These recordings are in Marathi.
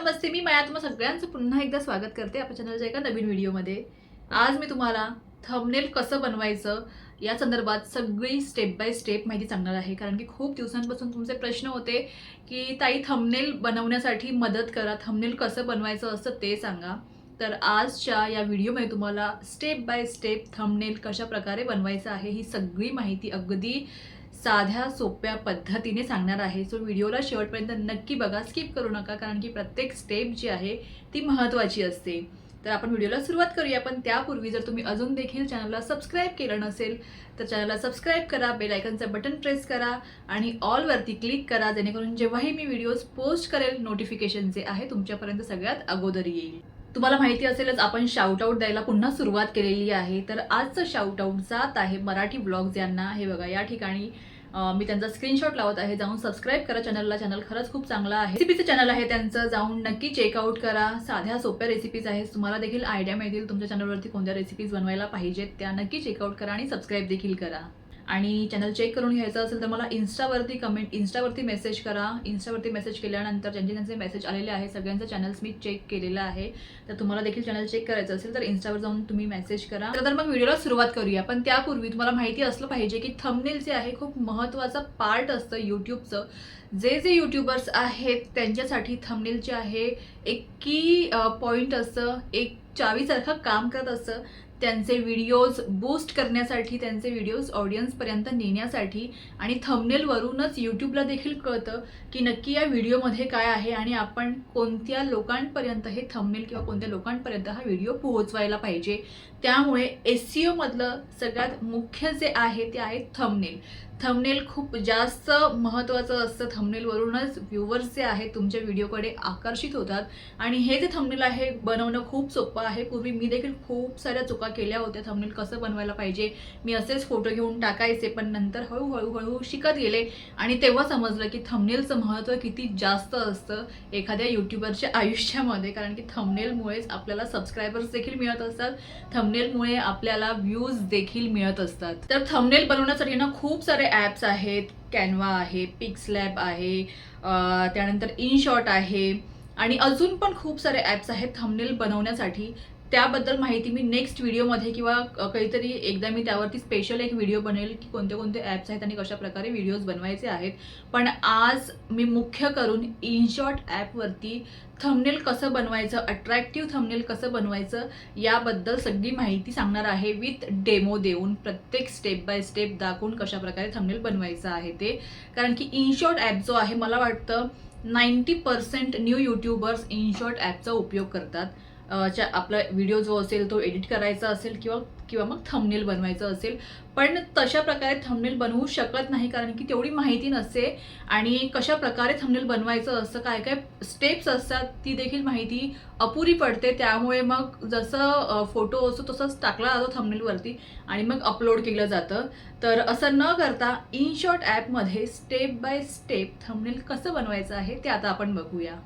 नमस्ते मी माया तुम्हा सगळ्यांचं पुन्हा एकदा स्वागत करते आपल्या चॅनलच्या एका नवीन व्हिडिओमध्ये. आज मी तुम्हाला थंबनेल कसं बनवायचं या संदर्भात सगळी स्टेप बाय स्टेप माहिती सांगणार आहे. कारण की खूप दिवसांपासून तुमचे प्रश्न होते की ताई थंबनेल बनवण्यासाठी मदत करा. थंबनेल कसं बनवायचं असतं ते सांगा. तर आजच्या या व्हिडिओमध्ये तुम्हाला स्टेप बाय स्टेप थंबनेल कशा प्रकारे बनवायचं आहे ही सगळी माहिती अगदी साध्या सोप्या पद्धतीने सांगणार आहे. सो व्हिडिओला शेवटपर्यंत नक्की बघा. स्किप करू नका कारण की प्रत्येक स्टेप जी आहे ती महत्त्वाची असते. तर आपण व्हिडिओला सुरुवात करूया पण त्यापूर्वी जर तुम्ही अजून देखील चॅनलला सबस्क्राईब केलं नसेल तर चॅनलला सबस्क्राईब करा बेल आयकनचं बटन प्रेस करा आणि ऑलवरती क्लिक करा जेणेकरून जेव्हाही मी व्हिडिओज पोस्ट करेल नोटिफिकेशन जे आहे तुमच्यापर्यंत सगळ्यात अगोदर येईल. तुम्हाला माहिती असेलच आपण शाउटआउट द्यायला पुन्हा सुरुवात केलेली आहे. तर आजचं शाउटआउट जात आहे मराठी ब्लॉग्स यांना हे बघा या ठिकाणी मी त्यांचा स्क्रीनशॉट लावत आहे. जाऊन सबस्क्राईब करा चॅनलला चॅनल खरंच खूप चांगला आहे. रेसिपीचं चॅनल आहे त्यांचं. जाऊन नक्की चेकआउट करा. साध्या सोप्या रेसिपीज आहेत. तुम्हाला देखील आयडिया मिळतील तुमच्या चॅनलवरती कोणत्या रेसिपीज बनवायला पाहिजेत त्या नक्की चेकआउट करा आणि सबस्क्राईब देखील करा. आणि चॅनल चेक करून घ्यायचं असेल तर मला इन्स्टावरती कमेंट इन्स्टावरती मेसेज करा. इन्स्टावरती मेसेज केल्यानंतर ज्यांचे ज्यांचे मेसेज आलेले आहे सगळ्यांचं चॅनल्स मी चेक केलेलं आहे. तर तुम्हाला देखील चॅनल चेक करायचं असेल तर इन्स्टावर जाऊन तुम्ही मेसेज करा. तर मग व्हिडिओला सुरुवात करूया. पण त्यापूर्वी तुम्हाला माहिती असलं पाहिजे की थंबनेल जे आहे खूप महत्त्वाचा पार्ट असतं यूट्यूबचं जे जे यूट्यूबर्स आहेत त्यांच्यासाठी थंबनेल जे आहे एक की पॉईंट असतं एक चावीसारखं काम करत असतं. त्यांचे व्हिडिओज बूस्ट करण्यासाठी त्यांचे व्हिडिओज ऑडियन्सपर्यंत नेण्यासाठी आणि थंबनेलवरूनच यूट्यूबला देखील कळतं की नक्की या व्हिडिओमध्ये काय आहे आणि आपण कोणत्या लोकांपर्यंत हे थंबनेल किंवा कोणत्या लोकांपर्यंत हा व्हिडिओ पोहोचवायला पाहिजे. त्यामुळे एस सी ओमधलं सगळ्यात मुख्य जे आहे ते आहे थंबनेल थंबनेल खूप जास्त महत्त्वाचं असतं. थंबनेलवरूनच व्ह्युअर्स जे आहेत तुमच्या व्हिडिओकडे आकर्षित होतात. आणि हे जे थंबनेल आहे बनवणं खूप सोपं आहे. पूर्वी मी देखील खूप साऱ्या चुका केल्या होत्या. थंबनेल कसं बनवायला पाहिजे? मी असेच फोटो घेऊन टाकायचे पण नंतर हळूहळू हळूहळू शिकत गेले. आणि तेव्हा समजलं की थंबनेलचं महत्त्व किती जास्त असतं एखाद्या यूट्यूबरच्या आयुष्यामध्ये. कारण की थंबनेलमुळेच आपल्याला सबस्क्रायबर्स देखील मिळत असतात. थंबनेलमुळे आपल्याला व्ह्यूज देखील मिळत असतात. तर थंबनेल बनवण्यासाठी ना खूप सारे ॲप्स आहेत कॅनवा आहे पिक्सलॅब आहे त्यानंतर इनशॉट आहे. आणि अजून पण खूप सारे ॲप्स आहेत थंबनेल बनवण्यासाठी. त्याबद्दल माहिती मी नेक्स्ट व्हिडिओमध्ये किंवा काहीतरी एकदा मी त्यावरती स्पेशल एक व्हिडिओ बनेल की कोणते कोणते ॲप्स आहेत आणि कशा प्रकारे व्हिडिओज बनवायचे आहेत. पण आज मी मुख्य करून इनशॉट ॲपवरती थंबनेल कसं बनवायचं अट्रॅक्टिव्ह थंबनेल कसं बनवायचं याबद्दल सगळी माहिती सांगणार आहे विथ डेमो देऊन प्रत्येक स्टेप बाय स्टेप दाखवून कशाप्रकारे थंबनेल बनवायचं आहे ते. कारण की इनशॉट ॲप जो आहे मला वाटतं ninety percent new YouTubers InShot ॲपचा उपयोग करतात. च्या आपला व्हिडिओ जो असेल तो एडिट करायचा असेल किंवा किंवा मग थंबनेल बनवायचं असेल. पण तशा प्रकारे थंबनेल बनवू शकत नाही कारण की तेवढी माहिती नसते आणि कशा प्रकारे थंबनेल बनवायचं असतं काय काय स्टेप्स असतात ती देखील माहिती अपुरी पडते. त्यामुळे मग जसं फोटो असतो तसंच टाकला जातो थंबनेलवरती आणि मग अपलोड केलं जातं. तर असं न करता इनशॉट ॲपमध्ये स्टेप बाय स्टेप थंबनेल कसं बनवायचं आहे ते आता आपण बघूया.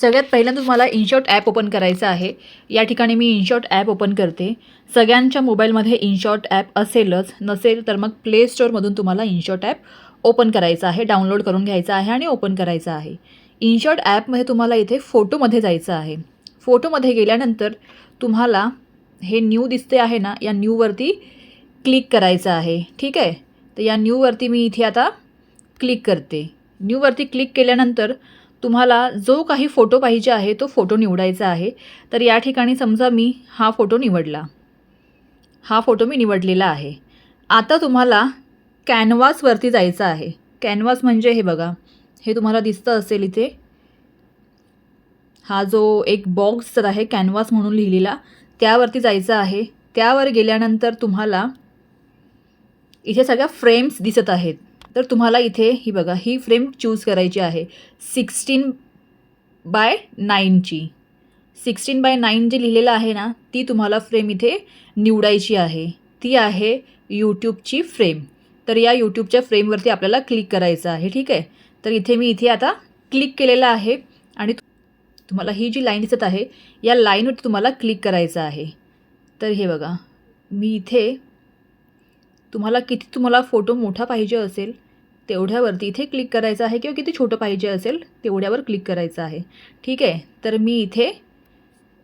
सगळ्यात पहिल्यांदा तुम्हाला इनशॉट ॲप ओपन करायचं आहे. या ठिकाणी मी इनशॉट ॲप ओपन करते. सगळ्यांच्या मोबाईलमध्ये इनशॉट ॲप असेलच नसेल तर मग प्ले स्टोअरमधून तुम्हाला इनशॉट ॲप ओपन करायचं आहे डाउनलोड करून घ्यायचं आहे आणि ओपन करायचं आहे. इनशॉट ॲपमध्ये तुम्हाला इथे फोटोमध्ये जायचं आहे. फोटोमध्ये गेल्यानंतर तुम्हाला हे न्यू दिसते आहे ना या न्यूवरती क्लिक करायचं आहे. ठीक आहे? तर या न्यूवरती मी इथे आता क्लिक करते. न्यूवरती क्लिक केल्यानंतर तुम्हाला जो काही फोटो पाहिजे आहे तो फोटो निवडायचा आहे. तर या ठिकाणी समजा मी हा फोटो निवडला. हा फोटो मी निवडलेला आहे. आता तुम्हाला कॅनव्हासवरती जायचं आहे. कॅनव्हास म्हणजे हे बघा. हे तुम्हाला दिसतं असेल इथे. हा जो एक बॉक्स तर आहे कॅनव्हास म्हणून लिहिलेला. त्यावरती जायचं आहे. त्यावर गेल्यानंतर तुम्हाला इथे सगळ्या फ्रेम्स दिसत आहेत. तर तुम्हाला इथे ही बघा ही फ्रेम चूज करायची आहे. सिक्स्टीन बाय नाईनची सिक्स्टीन बाय नाईन जे लिहिलेलं आहे ना ती तुम्हाला फ्रेम इथे निवडायची आहे. ती आहे यूट्यूबची फ्रेम. तर या यूट्यूबच्या फ्रेमवरती आपल्याला क्लिक करायचं आहे ठीक आहे? तर इथे मी इथे आता क्लिक केलेलं आहे आणि तुम्हाला ही जी लाईन दिसत आहे या लाईनवरती तुम्हाला क्लिक करायचं आहे. तर हे बघा मी इथे तुम्हाला किती तुम्हाला फोटो मोठा पाहिजे असेल तेवढ्यावरती इथे क्लिक करायचं आहे किंवा किती छोटं पाहिजे असेल तेवढ्यावर क्लिक करायचं आहे. ठीक आहे? तर मी इथे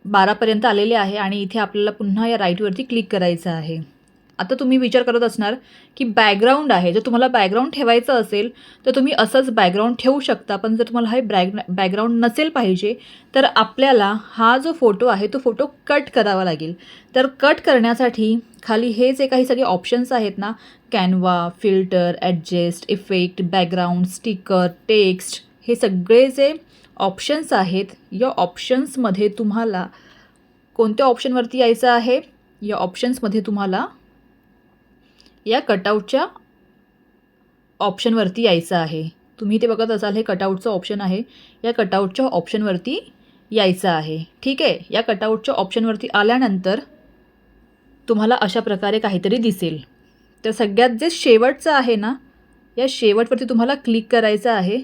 बारापर्यंत आलेले आहे आणि इथे आपल्याला पुन्हा या राईटवरती क्लिक करायचं आहे. आता तुम्ही विचार करत असणार की बॅकग्राऊंड आहे. जर तुम्हाला बॅकग्राऊंड ठेवायचं असेल तर तुम्ही असंच बॅकग्राऊंड ठेवू शकता. पण जर तुम्हाला हे बॅग बॅकग्राऊंड नसेल पाहिजे तर आपल्याला हा जो फोटो आहे तो फोटो कट करावा लागेल. तर कट करण्यासाठी खाली हे जे काही सगळे ऑप्शन्स आहेत ना Canva filter adjust effect background sticker text हे सगळे जे ऑप्शन्स आहेत या ऑप्शन्समध्ये तुम्हाला कोणत्या ऑप्शनवरती यायचं आहे? या ऑप्शन्समध्ये तुम्हाला या कटआउटच्या ऑप्शनवरती यायचं आहे. तुम्ही ते बघत असाल हे कटआउटचं ऑप्शन आहे. या कटआउटच्या ऑप्शनवरती यायचं आहे. ठीक आहे? या कटआउटच्या ऑप्शनवरती आल्यानंतर तुम्हाला अशा प्रकारे काहीतरी दिसेल. तर सगळ्यात जे शेवटचं आहे ना या शेवटवरती तुम्हाला क्लिक करायचं आहे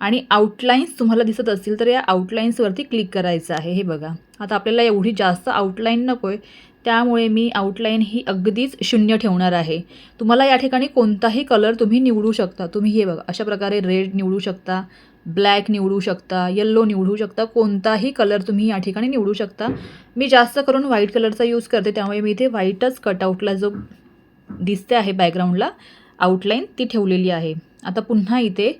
आणि आउटलाईन्स तुम्हाला दिसत असतील तर या आउटलाईन्सवरती क्लिक करायचं आहे. हे बघा. आता आपल्याला एवढी जास्त आउटलाईन नको आहे त्यामुळे मी आउटलाईन ही अगदीच शून्य ठेवणार आहे. तुम्हाला या ठिकाणी कोणताही कलर तुम्ही निवडू शकता. तुम्ही हे बघा अशा प्रकारे रेड निवडू शकता ब्लॅक निवडू शकता येल्लो निवडू शकता कोणताही कलर तुम्ही या ठिकाणी निवडू शकता. मी जास्त करून व्हाईट कलरचा यूज करते त्यामुळे मी इथे व्हाईटच कटआउटला जो दिसते आहे बॅकग्राऊंडला आउटलाईन ती ठेवलेली आहे. आता पुन्हा इथे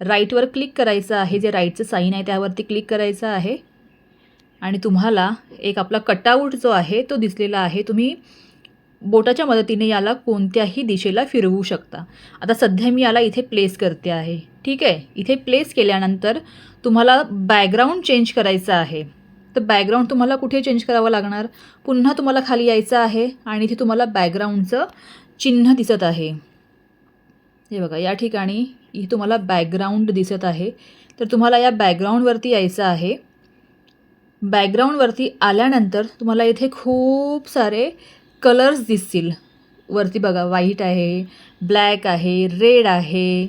राईटवर क्लिक करायचं आहे जे राईटचं साईन आहे त्यावरती क्लिक करायचं आहे. आणि तुम्हाला एक आपला कटआउट जो आहे तो दिसलेला आहे तुम्ही बोटाच्या मदतीने याला कोणत्याही दिशेला फिरवू शकता. आता सध्या मी याला इथे प्लेस करते आहे. ठीक आहे? इथे प्लेस केल्यानंतर तुम्हाला बॅकग्राऊंड चेंज करायचं आहे. तर बॅकग्राऊंड तुम्हाला कुठे चेंज करावं लागणार? पुन्हा तुम्हाला खाली यायचं आहे आणि इथे तुम्हाला बॅकग्राऊंडचं चिन्ह दिसत आहे. हे बघा या ठिकाणी इथे तुम्हाला बॅकग्राऊंड दिसत आहे. तर तुम्हाला या बॅकग्राऊंडवरती यायचं आहे. बॅकग्राऊंडवरती आल्यानंतर तुम्हाला इथे खूप सारे कलर्स दिसतील. वरती बघा व्हाईट आहे ब्लॅक आहे रेड आहे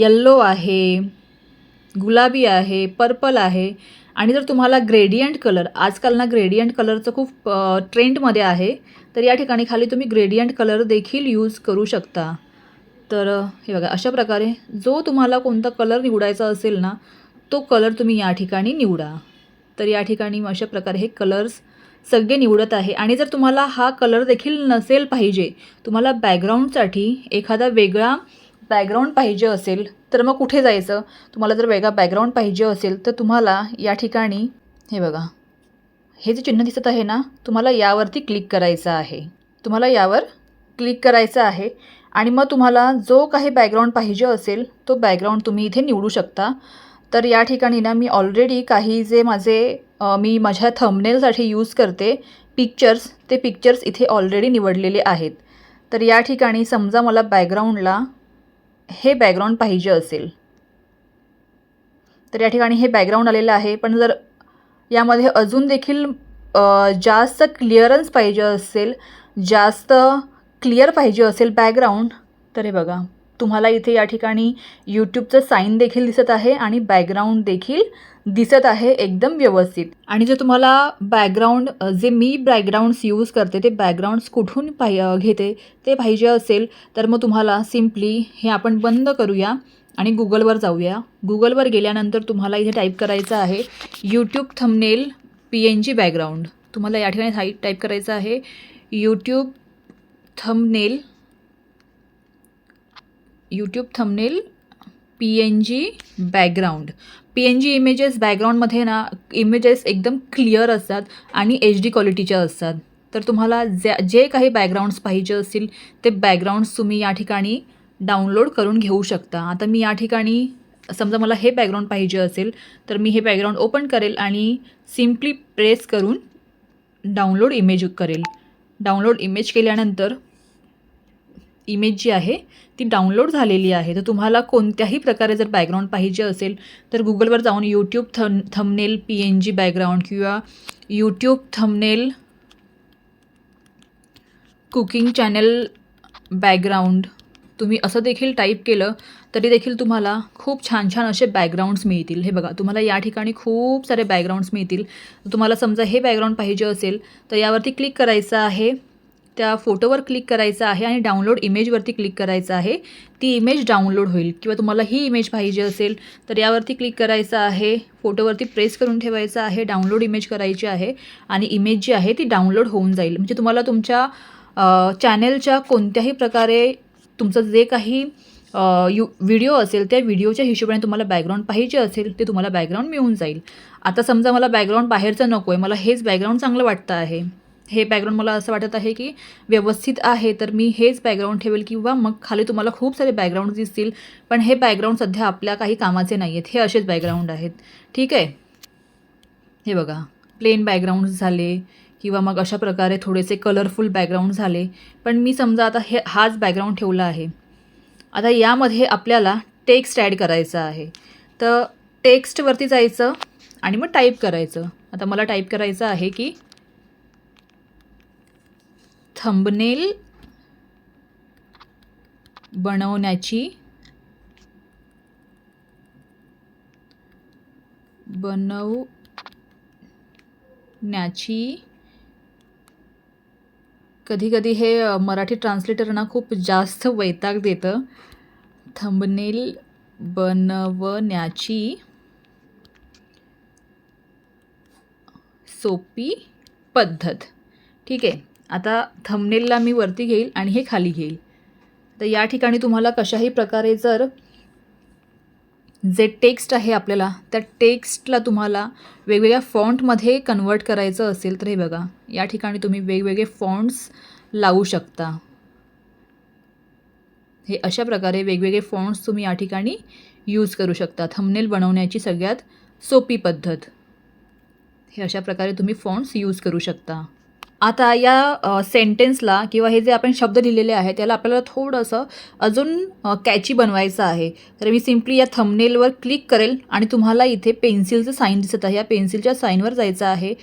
यल्लो आहे गुलाबी आहे पर्पल आहे. आणि जर तुम्हाला ग्रेडियंट कलर आजकाल ना ग्रेडियंट कलरचं खूप ट्रेंडमध्ये आहे तर या ठिकाणी खाली तुम्ही ग्रेडियंट कलर देखील यूज करू शकता. तर हे बघा अशा प्रकारे जो तुम्हाला कोणता कलर निवडायचा असेल ना तो कलर तुम्ही या ठिकाणी निवडा. तर या ठिकाणी अशा प्रकारे हे कलर्स सगळे निवडत आहे. आणि जर तुम्हाला हा कलर देखील नसेल पाहिजे तुम्हाला बॅकग्राऊंडसाठी एखादा वेगळा बॅकग्राऊंड पाहिजे असेल तर मग कुठे जायचं? तुम्हाला जर वेगळा बॅकग्राऊंड पाहिजे असेल तर तुम्हाला या ठिकाणी हे बघा हे जे चिन्ह दिसत आहे ना तुम्हाला यावरती क्लिक करायचं आहे. तुम्हाला यावर क्लिक करायचं आहे. आणि मग तुम्हाला जो काही बॅकग्राऊंड पाहिजे असेल तो बॅकग्राऊंड तुम्ही इथे निवडू शकता. तर या ठिकाणी ना मी ऑलरेडी काही जे माझे मी माझ्या थंबनेलसाठी यूज करते पिक्चर्स ते पिक्चर्स इथे ऑलरेडी निवडलेले आहेत. तर या ठिकाणी समजा मला बॅकग्राऊंडला हे बॅकग्राऊंड पाहिजे असेल. तर या ठिकाणी हे बॅकग्राऊंड आलेलं आहे. पण जर यामध्ये अजून देखील जास्त क्लिअरन्स पाहिजे असेल जास्त क्लिअर पाहिजे असेल बॅकग्राऊंड तर हे बघा. तुम्हाला इथे या ठिकाणी यूट्यूबचं साईन देखील दिसत आहे आणि बॅकग्राऊंड देखील दिसत आहे एकदम व्यवस्थित. आणि जे तुम्हाला बॅकग्राऊंड जे मी बॅकग्राऊंड्स यूज करते ते बॅकग्राऊंड्स कुठून पाहि घेते ते पाहिजे असेल तर मग तुम्हाला सिम्पली हे आपण बंद करूया आणि गुगलवर जाऊया. गुगलवर गेल्यानंतर तुम्हाला इथे टाईप करायचं आहे YouTube thumbnail P N G background तुम्हाला या ठिकाणी टाईप टाईप करायचं आहे YouTube thumbnail YouTube thumbnail P N G background P N G images बॅकग्राऊंडमध्ये ना इमेजेस एकदम क्लिअर असतात आणि एच डी क्वालिटीच्या असतात. तर तुम्हाला ज्या जे काही बॅकग्राऊंड्स पाहिजे असतील ते बॅकग्राऊंड्स तुम्ही या ठिकाणी डाउनलोड करून घेऊ शकता. आता मी या ठिकाणी समजा मला हे बॅकग्राऊंड पाहिजे असेल तर मी हे बॅकग्राऊंड ओपन करेल आणि सिम्पली प्रेस करून डाउनलोड इमेज करेल. डाउनलोड इमेज केल्यानंतर इमेज जी आहे ती डाउनलोड झालेली आहे. तर तुम्हाला कोणत्याही प्रकारे जर बॅकग्राऊंड पाहिजे असेल तर गुगलवर जाऊन YouTube thumb thumbnail P N G background किंवा YouTube thumbnail cooking channel background तुम्ही असं देखील टाईप केलं तरी देखील तुम्हाला खूप छान छान असे बॅकग्राऊंड्स मिळतील. हे बघा तुम्हाला या ठिकाणी खूप सारे बॅकग्राऊंड्स मिळतील. तुम्हाला समजा हे बॅकग्राऊंड पाहिजे असेल तर यावरती क्लिक करायचं आहे. त्या फोटोवर क्लिक करायचं आहे आणि डाउनलोड इमेजवरती क्लिक करायचं आहे. ती इमेज डाउनलोड होईल किंवा तुम्हाला ही इमेज पाहिजे असेल तर यावरती क्लिक करायचं आहे. फोटोवरती प्रेस करून ठेवायचं आहे डाउनलोड इमेज करायची आहे आणि इमेज जी आहे ती डाउनलोड होऊन जाईल. म्हणजे तुम्हाला तुमच्या चॅनेलच्या कोणत्याही प्रकारे तुमचं जे काही यू व्हिडिओ असेल त्या व्हिडिओच्या हिशोबाने तुम्हाला बॅकग्राऊंड पाहिजे असेल ते तुम्हाला बॅकग्राऊंड मिळून जाईल. आता समजा मला बॅकग्राऊंड बाहेरचं नको आहे मला हेच बॅकग्राऊंड चांगलं वाटतं आहे. हे बॅकग्राऊंड मला असं वाटत आहे की व्यवस्थित आहे तर मी हेच बॅकग्राऊंड ठेवेल किंवा मग खाली तुम्हाला खूप सारे बॅकग्राऊंड दिसतील पण हे बॅकग्राऊंड सध्या आपल्या काही कामाचे नाही आहेत हे असेच बॅकग्राऊंड आहेत. ठीक आहे? हे बघा प्लेन बॅकग्राऊंड झाले किंवा मग अशा प्रकारे थोडेसे कलरफुल बॅकग्राऊंड झाले पण मी समजा आता हे हाच बॅकग्राऊंड ठेवला आहे. आता यामध्ये आपल्याला टेक्स्ट ॲड करायचं आहे. तर टेक्स्टवरती जायचं आणि मग टाईप करायचं. आता मला टाईप करायचं आहे की थंबनेल बनवण्याची बनवण्याची कधी कधी हे मराठी ट्रान्सलेटरना खूप जास्त वैताग देतं. थंबनेल बनवण्याची सोपी पद्धत. ठीक आहे. आता थंबनेलला मी वरती घेईल आणि हे खाली घेईल. तर या ठिकाणी तुम्हाला कशाही प्रकारे जर जे टेक्स्ट आहे आपल्याला त्या टेक्स्टला तुम्हाला वेगवेगळ्या फॉन्टमध्ये कन्वर्ट करायचं असेल तर हे बघा या ठिकाणी तुम्ही वेगवेगळे फॉन्ट्स लावू शकता. हे अशा प्रकारे वेगवेगळे फॉन्ट्स तुम्ही या ठिकाणी यूज करू शकता. थंबनेल बनवण्याची सगळ्यात सोपी पद्धत. हे अशा प्रकारे तुम्ही फॉन्ट्स यूज करू शकता. आता या सेंटेन्सला किंवा हे जे आपण शब्द लिहिलेले आहेत त्याला आपल्याला थोडंसं अजून कॅची बनवायचं आहे. तर मी सिम्पली या थंबनेलवर क्लिक करेल आणि तुम्हाला इथे पेन्सिलचं साईन दिसत आहे. या पेन्सिलच्या साईनवर जायचं आहे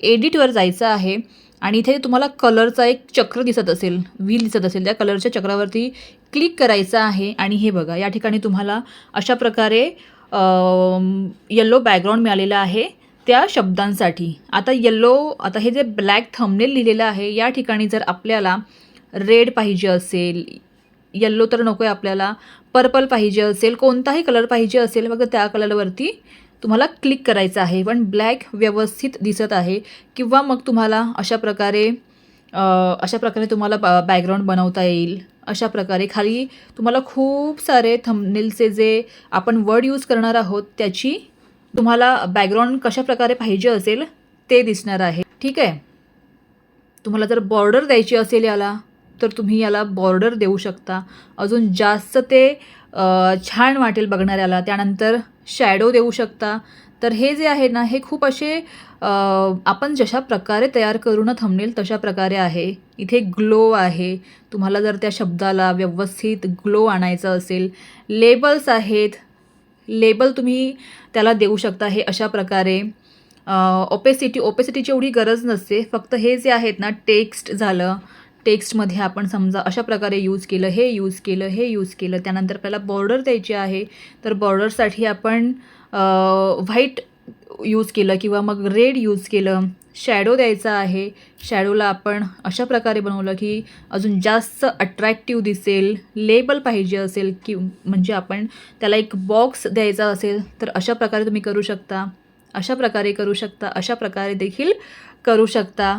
एडिटवर जायचं आहे आणि इथे तुम्हाला कलरचा एक चक्र दिसत असेल व्हील दिसत असेल. त्या कलरच्या चक्रावरती क्लिक करायचं आहे आणि हे बघा या ठिकाणी तुम्हाला अशा प्रकारे येल्लो बॅकग्राऊंड मिळालेला आहे. त्या शब्दांसाठी. आता येल्लो आता हे जे ब्लॅक थंबनेल लिहिलेलं आहे या ठिकाणी जर आपल्याला रेड पाहिजे असेल येल्लो तर नको आहे आपल्याला पर्पल पाहिजे असेल कोणताही कलर पाहिजे असेल मग त्या कलरवरती तुम्हाला क्लिक करायचं आहे. पण ब्लॅक व्यवस्थित दिसत आहे किंवा मग तुम्हाला अशा प्रकारे अशा प्रकारे तुम्हाला बॅकग्राऊंड बनवता येईल. अशा प्रकारे खाली तुम्हाला खूप सारे थंबनेलचे जे आपण वर्ड यूज करणार आहोत त्याची तुम्हाला बॅकग्राऊंड कशा प्रकारे पाहिजे असेल ते दिसणार आहे. ठीक आहे? तुम्हाला जर बॉर्डर द्यायची असेल याला तर तुम्ही याला बॉर्डर देऊ शकता. अजून जास्त ते छान वाटेल बघणाऱ्याला. त्यानंतर शॅडो देऊ शकता. तर हे जे आहे ना हे खूप असे आपण जशा प्रकारे तयार करू ना थंबनेल तशा प्रकारे आहे. इथे ग्लो आहे. तुम्हाला जर त्या शब्दाला व्यवस्थित ग्लो आणायचं असेल लेबल्स आहेत लेबल तुम्ही त्याला देऊ शकता हे अशा प्रकारे. ओपेसिटी ओपेसिटीची एवढी गरज नसते. फक्त हे जे आहेत ना टेक्स्ट झालं टेक्स्टमध्ये आपण समजा अशा प्रकारे यूज केलं हे यूज केलं हे यूज केलं त्यानंतर आपल्याला बॉर्डर द्यायची आहे तर बॉर्डरसाठी आपण व्हाईट यूज केलं किंवा मग रेड यूज केलं शॅडो द्यायचा आहे. शॅडोला आपण अशा प्रकारे बनवलं की अजून जास्त अट्रॅक्टिव्ह दिसेल लेबल पाहिजे असेल की म्हणजे आपण त्याला एक बॉक्स द्यायचा असेल तर अशा प्रकारे तुम्ही करू शकता. अशा प्रकारे करू शकता अशा प्रकारे देखील करू शकता.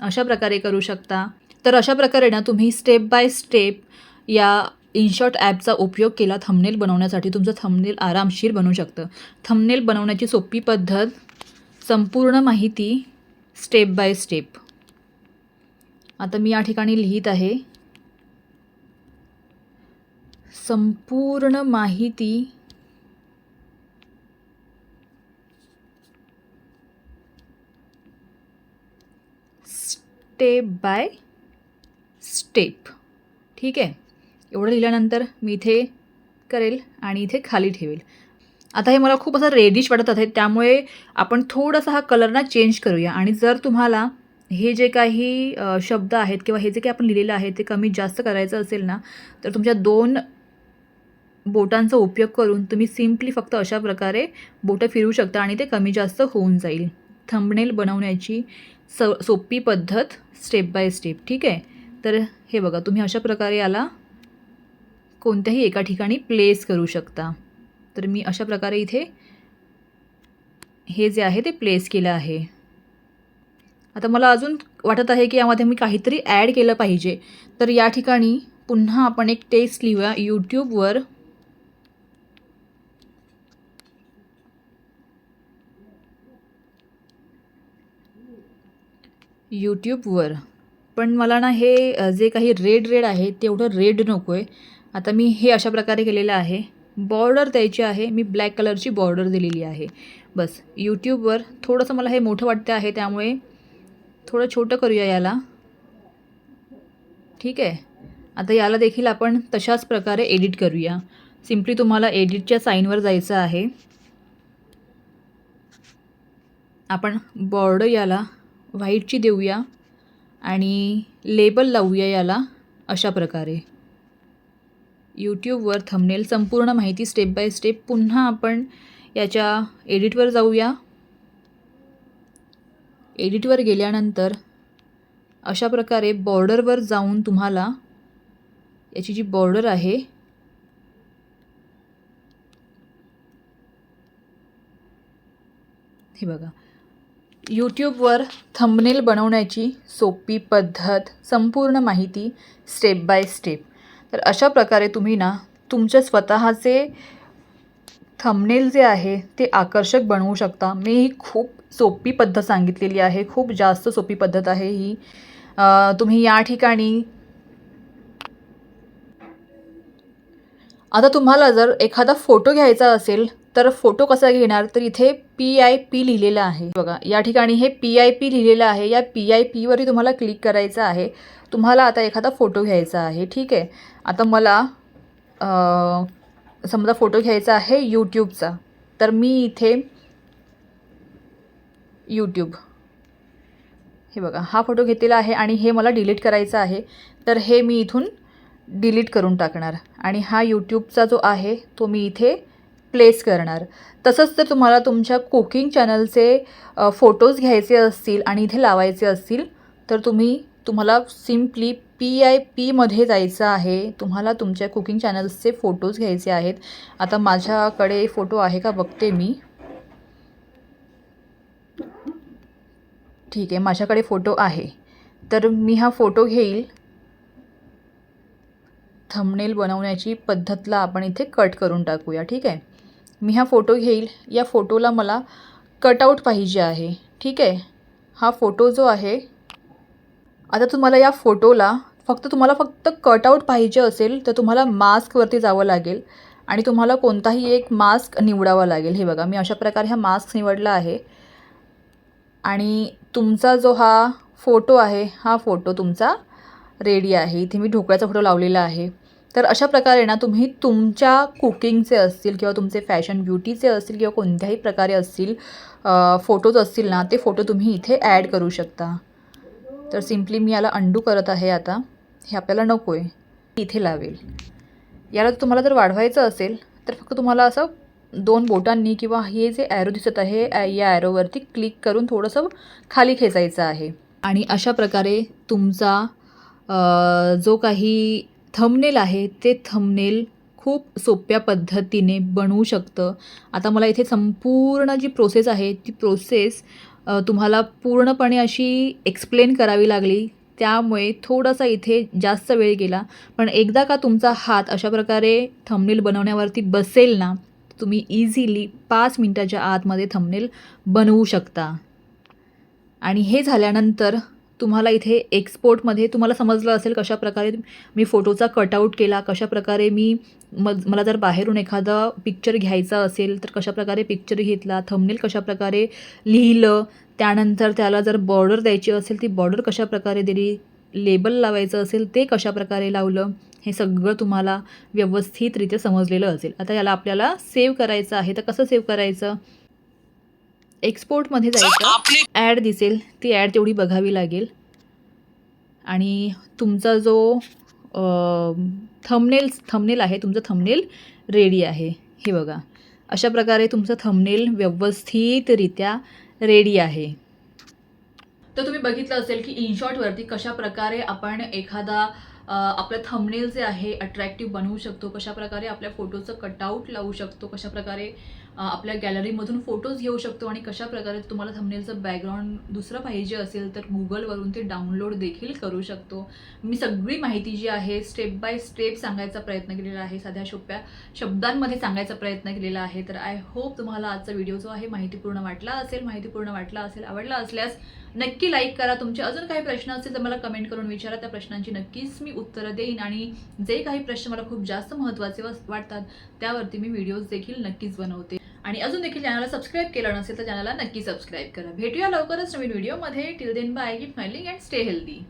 अशा प्रकारे करू शकता. तर अशा प्रकारे ना तुम्ही स्टेप बाय स्टेप या इनशॉट ॲपचा उपयोग केला थंबनेल बनवण्यासाठी. तुमचं थंबनेल आरामशीर बनवू शकतं. थंबनेल बनवण्याची सोपी पद्धत संपूर्ण माहिती स्टेप बाय स्टेप आता मी या ठिकाणी लिहित आहे. संपूर्ण माहिती स्टेप बाय स्टेप ठीक आहे? एवढं लिहिल्यानंतर मी इथे करेल आणि इथे खाली ठेवेल. आता हे मला खूप असं रेडिश वाटत आहे त्यामुळे आपण थोडासा हा कलर ना चेंज करूया. आणि जर तुम्हाला हे जे काही शब्द आहेत किंवा हे जे काही आपण लिहिलेलं आहे ते कमी जास्त करायचं असेल ना तर तुमच्या दोन बोटांचा उपयोग करून तुम्ही सिम्पली फक्त अशा प्रकारे बोटं फिरू शकता आणि ते कमी जास्त होऊन जाईल. थंबनेल बनवण्याची स सोपी पद्धत स्टेप बाय स्टेप ठीक आहे? तर हे बघा तुम्ही अशा प्रकारे याला कोणत्याही एका ठिकाणी प्लेस करू शकता. तर मी अशा प्रकारे इथे हे जे आहे ते प्लेस केलं आहे. आता मला अजून वाटत आहे की यामध्ये मी काहीतरी ॲड केलं पाहिजे. तर या ठिकाणी पुन्हा आपण एक टेस्ट लिहूया. यूट्यूबवर यूट्यूबवर पण मला ना हे जे काही रेड रेड आहे तेवढं रेड नको आहे आता मी हे अशा प्रकारे केलेलं आहे. बॉर्डर द्यायची आहे. मी ब्लॅक कलरची बॉर्डर दिलेली आहे. बस यूट्यूबवर थोडंसं मला हे मोठं वाटतं आहे त्यामुळे थोडं छोटं करूया याला. ठीक आहे. आता याला देखील आपण तशाच प्रकारे एडिट करूया. सिम्पली तुम्हाला एडिटच्या साईनवर जायचं आहे. आपण बॉर्डर याला व्हाईटची देऊया आणि लेबल लावूया याला अशा प्रकारे. यूट्यूबवर थंबनेल संपूर्ण माहिती स्टेप बाय स्टेप पुन्हा आपण याच्या एडिटवर जाऊया. एडिटवर गेल्यानंतर अशा प्रकारे बॉर्डरवर जाऊन तुम्हाला याची जी बॉर्डर आहे हे बघा. यूट्यूबवर थंबनेल बनवण्याची सोपी पद्धत संपूर्ण माहिती स्टेप बाय स्टेप तर अशा प्रकारे तुम्ही ना तुमच्या स्वतःचे थंबनेल जे आहे ते आकर्षक बनवू शकता. मी ही खूप सोपी पद्धत सांगितलेली आहे. खूप जास्त सोपी पद्धत आहे ही. तुम्ही या ठिकाणी आता तुम्हाला जर एखादा फोटो घ्यायचा असेल तर फोटो कसा घेणार? तर इथे पी आय पी लिहिलेलं आहे. बघा या ठिकाणी हे पी आय पी लिहिलेलं आहे. या पी आय पीवरही तुम्हाला क्लिक करायचं आहे. तुम्हाला आता एखादा फोटो घ्यायचा आहे. ठीक आहे? आता मला समजा फोटो घ्यायचा आहे यूट्यूबचा तर मी इथे यूट्यूब हे बघा हा फोटो घेतलेला आहे आणि हे मला डिलीट करायचं आहे. तर हे मी इथून डिलीट करून टाकणार. आणि हा यूट्यूबचा जो आहे तो मी इथे प्लेस करणार. तसंच जर तुम्हाला तुमच्या कुकिंग चॅनलचे फोटोज घ्यायचे असतील आणि इथे लावायचे असतील तर तुम्ही तुम्हाला सिम्पली पी आय पीमध्ये जायचं आहे. तुम्हाला तुमच्या कुकिंग चॅनल्सचे फोटोज घ्यायचे आहेत. आता माझ्याकडे फोटो आहे का? बघते मी. ठीक आहे माझ्याकडे फोटो आहे. तर मी हा फोटो घेईल. थंबनेल बनवण्याची पद्धतला आपण इथे कट करून टाकूया. ठीक आहे? मी हा फोटो घेईल. या फोटोला मला कटआउट पाहिजे आहे. ठीक आहे? हा फोटो जो आहे आता तुम्हाला या फोटोला फक्त तुम्हाला फक्त कटआउट पाहिजे असेल तर तुम्हाला मास्कवरती जावं लागेल आणि तुम्हाला कोणताही एक मास्क निवडावा लागेल. हे बघा मी अशा प्रकारे हा मास्क निवडला आहे. आणि तुमचा जो हा फोटो आहे हा फोटो तुमचा रेडी आहे. इथे मी ढोकळ्याचा फोटो लावलेला आहे. तर अशा प्रकारे ना तुम्ही तुमच्या कुकिंगचे असतील किंवा तुमचे फॅशन ब्युटीचे असतील किंवा कोणत्याही प्रकारे असतील फोटोज असतील ना ते फोटो तुम्ही इथे ॲड करू शकता. तर सिम्पली मी याला अंडू करत आहे आता. हे आपल्याला नको आहे. इथे लावेल. याला तुम्हाला जर वाढवायचं असेल तर फक्त तुम्हाला असं दोन बोटांनी किंवा हे जे ॲरो दिसत आहे या ॲरोवरती क्लिक करून थोडंसं खाली खेचायचं आहे. आणि अशा प्रकारे तुमचा जो काही थंबनेल आहे ते थंबनेल खूप सोप्या पद्धतीने बनवू शकतं. आता मला इथे संपूर्ण जी प्रोसेस आहे ती प्रोसेस तुम्हाला पूर्णपणे अशी एक्सप्लेन करावी लागली. त्यामुळे थोडासा इथे जास्त वेळ गेला. पण एकदा का तुमचा हात अशा प्रकारे थंबनेल बनवण्यावरती बसेल ना तुम्ही इझिली पाच मिनटाच्या आतमध्ये थंबनेल बनवू शकता. आणि हे झाल्यानंतर तुम्हाला इथे एक्सपोर्टमध्ये तुम्हाला समजलं असेल कशा प्रकारे मी फोटोचा कटआउट केला कशा प्रकारे मी म मला जर बाहेरून एखादा पिक्चर घ्यायचा असेल तर कशा प्रकारे पिक्चर घेतला थंबनेल कशा प्रकारे लिहिलं त्यानंतर त्याला जर बॉर्डर द्यायची असेल ती बॉर्डर कशा प्रकारे दिली लेबल लावायचं असेल ते कशा प्रकारे लावलं हे सगळं तुम्हाला व्यवस्थितरित्या समजलेलं असेल. आता याला आपल्याला सेव्ह करायचं आहे. तर कसं सेव्ह करायचं? एक्सपोर्टमध्ये जायचं. ॲड दिसेल. ती ॲड तेवढी बघावी लागेल. आणि तुमचा जो थंबनेल थंबनेल आहे तुमचं थंबनेल रेडी आहे. हे बघा. अशा प्रकारे तुमचं थंबनेल व्यवस्थितरित्या रेडी आहे. तर तुम्ही बघितलं असेल की इनशॉटवरती कशा प्रकारे आपण एखादा आपलं थंबनेल जे आहे अट्रॅक्टिव्ह बनवू शकतो कशाप्रकारे आपल्या फोटोचं कटआउट लावू शकतो कशाप्रकारे आपल्या गॅलरीमधून फोटोज घेऊ शकतो आणि कशाप्रकारे तुम्हाला थंबनेलचं बॅकग्राऊंड दुसरं पाहिजे असेल तर गुगलवरून ते डाउनलोड देखील करू शकतो. मी सगळी माहिती जी आहे स्टेप बाय स्टेप सांगायचा प्रयत्न केलेला आहे साध्या सोप्या शब्दांमध्ये सांगायचा प्रयत्न केलेला आहे. तर आय होप तुम्हाला आजचा व्हिडिओ जो आहे माहितीपूर्ण वाटला असेल माहितीपूर्ण वाटला असेल आवडला असल्यास नक्की लाईक करा. तुमचे अजून काही प्रश्न असतील तर मला कमेंट करून विचारा. त्या प्रश्नांची नक्कीच मी उत्तरं देईन आणि जे काही प्रश्न मला खूप जास्त महत्त्वाचे वाटतात त्यावरती मी व्हिडिओज देखील नक्कीच बनवते. आणि अजून देखील चॅनलला सबस्क्राईब केलं नसेल तर चॅनलला नक्की सबस्क्राईब करा. भेटूया लवकरच नवीन व्हिडिओमध्ये till then bye keep smiling and stay healthy